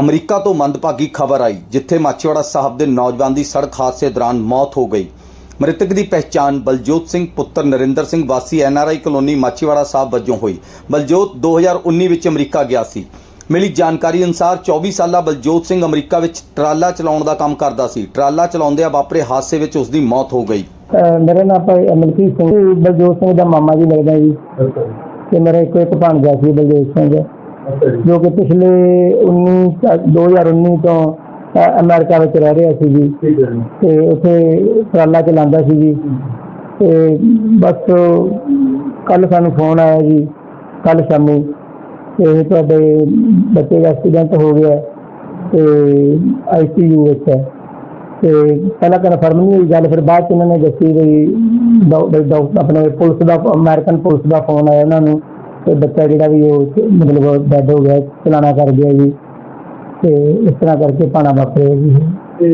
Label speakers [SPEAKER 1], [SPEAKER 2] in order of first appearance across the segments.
[SPEAKER 1] America ਤੋਂ ਮੰਦਭਾਗੀ ਖਬਰ ਆਈ ਜਿੱਥੇ ਮਾਚੀਵਾੜਾ ਸਾਹਿਬ ਦੇ ਨੌਜਵਾਨ ਦੀ ਸੜਕ ਹਾਦਸੇ ਦੌਰਾਨ ਮੌਤ ਹੋ ਗਈ। ਮ੍ਰਿਤਕ ਦੀ ਪਹਿਚਾਣ ਬਲਜੋਤ ਸਿੰਘ ਪੁੱਤਰ ਨਰਿੰਦਰ ਸਿੰਘ ਵਾਸੀ ਐਨਆਰਆਈ ਕਲੋਨੀ ਮਾਚੀਵਾੜਾ ਸਾਹਿਬ ਵਜੋਂ ਹੋਈ। ਬਲਜੋਤ 2019 ਵਿੱਚ ਅਮਰੀਕਾ ਗਿਆ ਸੀ। ਮਿਲੀ ਜਾਣਕਾਰੀ ਅਨੁਸਾਰ 24 ਸਾਲਾ ਬਲਜੋਤ ਸਿੰਘ ਅਮਰੀਕਾ ਵਿੱਚ ਟਰਾਲਾ ਚਲਾਉਣ ਦਾ ਕੰਮ ਕਰਦਾ ਸੀ। ਟਰਾਲਾ ਚਲਾਉਂਦਿਆਂ ਵਾਪਰੇ ਹਾਦਸੇ ਵਿੱਚ ਉਸ ਦੀ ਮੌਤ ਹੋ ਗਈ।
[SPEAKER 2] ਮੇਰਾ ਨਾਮ ਭਾਈ ਅਮਨਪ੍ਰੀਤ ਸਿੰਘ ਬਲਜੋਤ ਸਿੰਘ ਦਾ ਮਾਮਾ ਜੀ ਲੱਗਦਾ ਜੀ। ਤੇ ਮੇਰਾ ਇੱਕੋ ਇੱਕ ਭਾਣਜਾ ਸੀ ਬਲਜੋਤ ਸਿੰਘ। ਜੋ ਕਿ ਪਿਛਲੇ 19 ਚ- 2019 ਤੋਂ ਅਮਰੀਕਾ ਵਿੱਚ ਰਹਿ ਰਿਹਾ ਸੀ ਜੀ। ਤੇ ਉੱਥੇ ਟਰਾਲਾ ਚਲਾਉਂਦਾ ਸੀ ਜੀ। ਤੇ ਬਸ ਕੱਲ ਸਾਨੂੰ ਫੋਨ ਆਇਆ ਜੀ ਕੱਲ ਸ਼ਾਮੀ। ਤੇ ਤੁਹਾਡੇ ਬੱਚੇ ਦਾ ਐਕਸੀਡੈਂਟ ਹੋ ਗਿਆ। ਤੇ ਆਈਸੀਯੂ ਵਿੱਚ ਹੈ। ਤੇ ਪਹਿਲਾਂ ਕਨਫਰਮ ਨਹੀਂ ਹੋਈ ਗੱਲ ਫਿਰ ਬਾਅਦ ਚ ਇਹਨਾਂ ਨੇ ਦੱਸੀ ਵੀ ਡਾਕ- ਵੀ ਡਾਕ- ਆਪਣੇ ਪੁਲਿਸ ਦਾ ਅਮਰੀਕਨ ਪੁਲਿਸ ਦਾ ਫੋਨ ਆਇਆ ਉਹਨਾਂ ਨੂੰ। ਤੇ ਬੱਚਾ ਜਿਹੜਾ ਵੀ ਉਹ ਮਤਲਬ ਡੈਡ ਹੋ ਗਿਆ ਚਲਾਣਾ ਕਰ ਗਿਆ ਜੀ। ਤੇ ਇਸ ਤਰ੍ਹਾਂ ਕਰਕੇ ਪਾਣਾ ਵਾਪਰਿਆ ਜੀ।
[SPEAKER 3] ਤੇ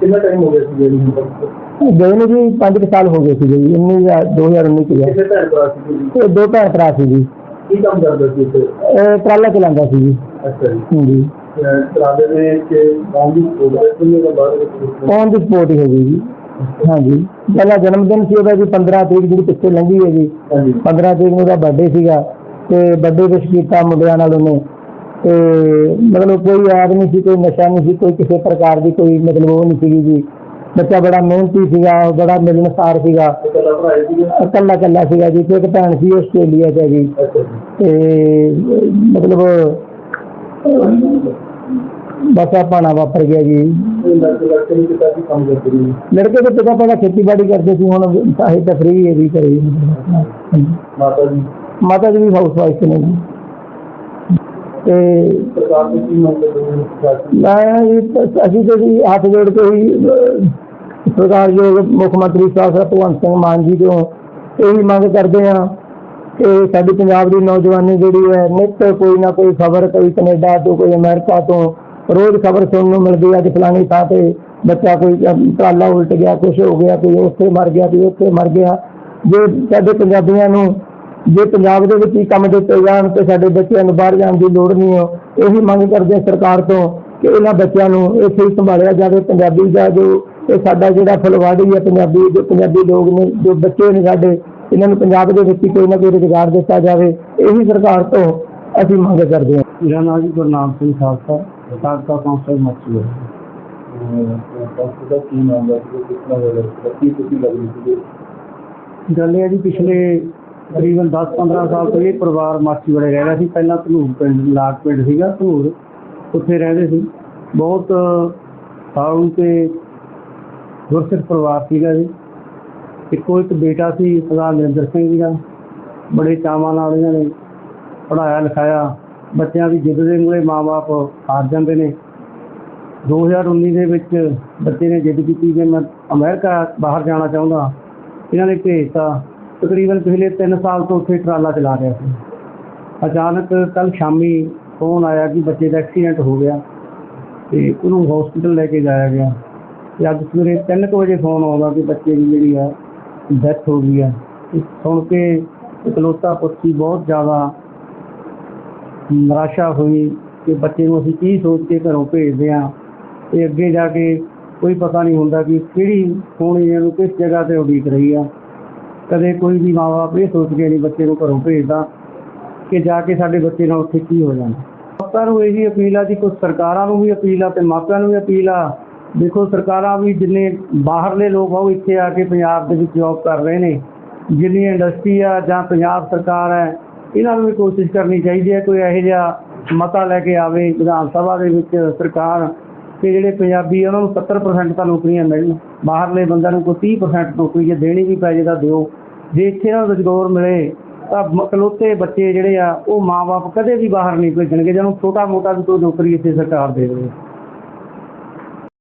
[SPEAKER 3] ਕਿੰਨਾ ਟਾਈਮ ਹੋ ਗਿਆ ਸੀ ਤੱਕ?
[SPEAKER 2] ਗਏ ਨੂੰ ਜੀ 5 ਸਾਲ ਹੋ ਗਏ ਸੀ ਜੀ 19 ਜਾਂ 2019 ਚ ਗਿਆ
[SPEAKER 3] ਕਿਸੇ ਭੈਣ ਭਰਾ ਸੀ ਜੀ?
[SPEAKER 2] ਇਹ ਦੋ ਭੈਣ ਭਰਾ ਸੀ ਜੀ।
[SPEAKER 3] ਕੀ ਕੰਮ ਕਰਦਾ ਸੀ ਇੱਥੇ?
[SPEAKER 2] ਇਹ ਟਰਾਲਾ ਚਲਾਉਂਦਾ ਸੀ ਜੀ।
[SPEAKER 3] ਅੱਛਾ ਜੀ।
[SPEAKER 2] ਹਾਂਜੀ।
[SPEAKER 3] ਤਰਾਦੇ ਦੇ ਕਿ ਗਾਉਂ ਦੀ ਹੋਈ ਹੈ? ਬਾਅਦ ਵਿੱਚ
[SPEAKER 2] ਔਨ ਦੀ ਸਪੋਰਟ ਹੀ ਹੋ ਗਈ ਜੀ? ਹਾਂਜੀ। ਪਹਿਲਾ ਜਨਮ ਦਿਨ ਸੀ ਉਹਦਾ ਜੀ 15 ਤਰੀਕ ਜਿਹੜੀ ਪਿੱਛੇ ਲੰਘੀ ਹੈ ਜੀ।
[SPEAKER 3] ਹਾਂਜੀ।
[SPEAKER 2] 15 ਤਰੀਕ ਨੂੰ ਉਹਦਾ ਬਰਥਡੇ ਸੀਗਾ। ਤੇ ਬਰਥਡੇ ਵਿਸ਼ ਕੀਤਾ ਮੁੰਡਿਆਂ ਨਾਲ ਉਹਨੇ। ਤੇ ਮਤਲਬ ਕੋਈ ਯਾਦ ਨਹੀਂ ਸੀ ਕੋਈ ਨਸ਼ਾ ਨਹੀਂ ਸੀ ਕੋਈ ਕਿਸੇ ਪ੍ਰਕਾਰ ਦੀ ਕੋਈ ਮਤਲਬ ਉਹ ਨਹੀਂ ਸੀਗੀ ਜੀ। ਬੱਚਾ ਬੜਾ ਮਿਹਨਤੀ ਸੀਗਾ ਬੜਾ ਮਿਲਣਸਾਰ ਸੀਗਾ। ਇਕੱਲਾ ਇਕੱਲਾ ਸੀਗਾ ਜੀ ਤੇ ਇੱਕ ਭੈਣ ਸੀ ਆਸਟ੍ਰੇਲੀਆ 'ਚ
[SPEAKER 3] ਜੀ।
[SPEAKER 2] ਤੇ ਮਤਲਬ ਬਸ ਆ ਪਾਣਾ ਵਾਪਰ ਗਿਆ ਜੀ।
[SPEAKER 3] ਲੜਕੇ
[SPEAKER 2] ਦੇ ਪਿਤਾ ਪਹਿਲਾਂ ਖੇਤੀਬਾੜੀ ਕਰਦੇ ਸੀ ਹੁਣ ਸਾਹਿਤ ਤਾਂ ਫ੍ਰੀ ਹੈ ਜੀ ਕਰੀ
[SPEAKER 3] ਮਾਤਾ ਜੀ?
[SPEAKER 2] ਮਾਤਾ ਜੀ ਵੀ ਹਾਊਸ ਵਾਈਫ ਨੇ ਜੀ। ਤੇ ਮੈਂ ਜੀ- ਅਸੀਂ ਤੇ ਹੱਥ ਜੋੜ ਕੇ ਹੀ ਅਹ, ਸਰਕਾਰਯੋਗ ਮੁੱਖ ਮੰਤਰੀ ਸਾਹਿਬ ਭਗਵੰਤ ਸਿੰਘ ਮਾਨ ਜੀ ਤੋਂ ਇਹੀ ਮੰਗ ਕਰਦੇ ਹਾਂ ਕਿ ਸਾਡੀ ਪੰਜਾਬ ਦੀ ਨੌਜਵਾਨੀ ਜਿਹੜੀ ਹੈ ਨਿੱਤ ਕੋਈ ਨਾ ਕੋਈ ਖਬਰ ਕੋਈ ਕੈਨੇਡਾ ਤੋਂ ਕੋਈ ਅਮਰੀਕਾ ਤੋਂ ਰੋਜ਼ ਖਬਰ ਸੁਣਨ ਨੂੰ ਮਿਲਦੀ ਹੈ ਕਿ ਫਲਾਣੀ ਥਾਂ ਤੇ ਬੱਚਾ ਕੋਈ ਅਮ, ਟਰਾਲਾ ਉਲਟ ਗਿਆ ਕੁਝ ਹੋ ਗਿਆ ਕੋਈ ਉੱਥੇ ਮਰ ਗਿਆ ਕੋਈ ਉੱਥੇ ਮਰ ਗਿਆ। ਜੇ ਸਾਡੇ ਪੰਜਾਬੀਆਂ ਨੂੰ ਜੇ ਪੰਜਾਬ ਦੇ ਵਿੱਚ ਹੀ ਕੰਮ ਦਿੱਤੇ ਜਾਣ ਤੇ ਸਾਡੇ ਬੱਚਿਆਂ ਨੂੰ ਬਾਹਰ ਜਾਣ ਦੀ ਲੋੜ ਨਹੀਂ ਹੋ ਇਹੀ ਮੰਗ ਕਰਦੇ ਸਰਕਾਰ ਤੋਂ ਕਿ ਇਹਨਾਂ ਬੱਚਿਆਂ ਨੂੰ ਇੱਥੇ ਹੀ ਸੰਭਾਲਿਆ ਜਾਵੇ ਪੰਜਾਬੀ ਦਾ ਜੋ ਇਹ ਸਾਡਾ ਜਿਹੜਾ ਫੁਲਵਾੜੀ ਹੈ ਪੰਜਾਬੀ ਜੋ ਪੰਜਾਬੀ ਲੋਕ ਨੇ ਜੋ ਬੱਚੇ ਨੇ ਸਾਡੇ ਇਹਨਾਂ ਨੂੰ ਪੰਜਾਬ ਦੇ ਵਿੱਚ ਕੋਈ ਨਾ ਕੋਈ ਰੁਜ਼ਗਾਰ ਦਿੱਤਾ ਜਾਵੇ ਇਹੀ ਸਰਕਾਰ ਤੋਂ ਅਸੀਂ ਮੰਗ ਕਰਦੇ ਹਾਂ
[SPEAKER 3] ਮੇਰਾ ਨਾਮ ਜੀ ਗੁਰਨਾਮ ਸਿੰਘ ਖਾਲਸਾ ਸਾਬਕਾ ਕੌਂਸਲਰ ਮੱਛੀ ਹੈ। ਕੌਂਸਲਰ ਦਾ ਕੀ ਨਾਮ ਹੈ? ਕਿ ਕਿਸ ਤਰ੍ਹਾਂ ਹੋਇਆ ਕੀ ਤੁਸੀਂ ਲੱਗਦੀ ਸੀ
[SPEAKER 2] ਗੱਲ ਇਹ ਹੈ ਜੀ ਪਿਛਲੇ ਤਕਰੀਬਨ 10-15 ਸਾਲ ਤੋਂ ਇਹ ਪਰਿਵਾਰ ਮਾਛੀਵਾੜੇ ਰਹਿ ਰਿਹਾ ਸੀ। ਪਹਿਲਾਂ ਧਨੂਰ ਪਿੰਡ ਲਾਟ ਪਿੰਡ ਸੀਗਾ ਧਨੂਰ। ਉੱਥੇ ਰਹਿੰਦੇ ਸੀ। ਬਹੁਤ ਸਾਊ ਤੇ ਗੁਰਸਿੱਖ ਪਰਿਵਾਰ ਸੀਗਾ ਜੀ ਇੱਕੋ ਇੱਕ ਬੇਟਾ ਸੀ, ਸਰਦਾਰ ਨਰਿੰਦਰ ਸਿੰਘ ਜੀ ਦਾ। ਬੜੇ ਚਾਵਾਂ ਨਾਲ ਇਹਨਾਂ ਨੇ ਪੜਾਇਆ ਲਿਖਾਇਆ। ਬੱਚਿਆਂ ਦੀ ਜਿੱਦ ਦੇ ਮੂਹਰੇ ਮਾਪੇ ਹਾਰ ਜਾਂਦੇ ਨੇ। 2019 ਦੇ ਵਿੱਚ ਬੱਚੇ ਨੇ ਜਿੱਦ ਕੀਤੀ ਕਿ ਮੈਂ ਅਮਰੀਕਾ ਬਾਹਰ ਜਾਣਾ ਚਾਹੁੰਦਾ। ਇਹਨਾਂ ਨੇ ਭੇਜਤਾ। ਤਕਰੀਬਨ ਪਿਛਲੇ 3 ਸਾਲ ਤੋਂ ਉੱਥੇ ਟਰਾਲਾ ਚਲਾ ਰਿਹਾ ਸੀ। ਅਚਾਨਕ ਕੱਲ ਸ਼ਾਮੀ ਫੋਨ ਆਇਆ ਕਿ ਬੱਚੇ ਦਾ ਐਕਸੀਡੈਂਟ ਹੋ ਗਿਆ ਤੇ ਉਹਨੂੰ ਹਸਪੀਟਲ ਲੈ ਕੇ ਜਾਇਆ ਗਿਆ। ਤੇ ਅੱਜ ਸਵੇਰੇ 3 ਵਜੇ ਫੋਨ ਆਉਂਦਾ ਕਿ ਬੱਚੇ ਦੀ ਜਿਹੜੀ ਆ ਡੈਥ ਹੋ ਗਈ ਆ। ਸੁਣ ਕੇ ਇਕਲੌਤਾ ਪੁੱਤੀ ਬਹੁਤ ਜ਼ਿਆਦਾ ਨਿਰਾਸ਼ਾ ਹੋਈ ਕਿ ਬੱਚੇ ਨੂੰ ਅਸੀਂ ਕੀ ਸੋਚ ਕੇ ਘਰੋਂ ਭੇਜਦੇ ਆ ਤੇ ਅੱਗੇ ਜਾ ਕੇ ਕੋਈ ਪਤਾ ਨਹੀਂ ਹੁੰਦਾ ਕਿ ਕਿਹੜੀ ਹੋਣੀ ਇਹਨੂੰ ਕਿਸ ਜਗ੍ਹਾ ਤੇ ਉਡੀਕ ਰਹੀ ਆ। ਕਦੇ ਕੋਈ ਵੀ ਮਾਂ-ਬਾਪ ਇਹ ਸੋਚ ਕੇ ਨਹੀਂ ਬੱਚੇ ਨੂੰ ਘਰੋਂ ਭੇਜਦਾ ਕਿ ਜਾ ਕੇ ਸਾਡੇ ਬੱਚੇ ਨਾਲ ਉੱਥੇ ਕੀ ਹੋ ਜਾਣਾ। ਮਾਪਿਆਂ ਨੂੰ ਇਹੀ ਅਪੀਲ ਆ ਜੀ ਕੁਝ ਸਰਕਾਰਾਂ ਨੂੰ ਵੀ ਅਪੀਲ ਆ ਤੇ ਮਾਪਿਆਂ ਨੂੰ ਵੀ ਅਪੀਲ ਆ। ਦੇਖੋ ਸਰਕਾਰਾਂ ਵੀ ਜਿੰਨੇ ਬਾਹਰਲੇ ਲੋਕ ਆ, ਉਹ ਇੱਥੇ ਆ ਕੇ ਪੰਜਾਬ ਦੇ ਵਿੱਚ ਜੌਬ ਕਰ ਰਹੇ ਨੇ। ਜਿੰਨੀ ਇੰਡਸਟਰੀ ਆ ਜਾਂ ਪੰਜਾਬ ਸਰਕਾਰ ਹੈ, ਇਹਨਾਂ ਨੂੰ ਵੀ ਕੋਸ਼ਿਸ਼ ਕਰਨੀ ਚਾਹੀਦੀ ਹੈ, ਕੋਈ ਇਹੋ ਜਿਹਾ ਮਤਾ ਲੈ ਕੇ ਆਵੇ, ਵਿਧਾਨ ਸਭਾ ਦੇ ਵਿੱਚ ਸਰਕਾਰ ਕਿ ਜਿਹੜੇ ਪੰਜਾਬੀ ਆ, ਉਹਨਾਂ ਨੂੰ 70% ਤਾਂ ਨੌਕਰੀਆਂ ਮਿਲਣ। ਬਾਹਰਲੇ ਬੰਦਿਆਂ ਨੂੰ ਕੋਈ 30% ਨੌਕਰੀ ਜੇ ਦੇਣੀ ਵੀ ਪੈ ਜੇ ਤਾਂ ਦਿਓ। ਜੇ ਇੱਥੇ ਇਹਨਾਂ ਰੁਜ਼ਗਾਰ ਮਿਲੇ, ਤਾਂ ਇਕਲੌਤੇ ਬੱਚੇ ਜਿਹੜੇ ਆ, ਉਹ ਮਾਪੇ ਕਦੇ ਵੀ ਬਾਹਰ ਨਹੀਂ ਭੇਜਣਗੇ। ਜਿਹਨੂੰ ਛੋਟਾ ਮੋਟਾ ਵੀ ਕੋਈ ਨੌਕਰੀ ਇੱਥੇ ਸਰਕਾਰ ਦੇ ਦੇਵੇ।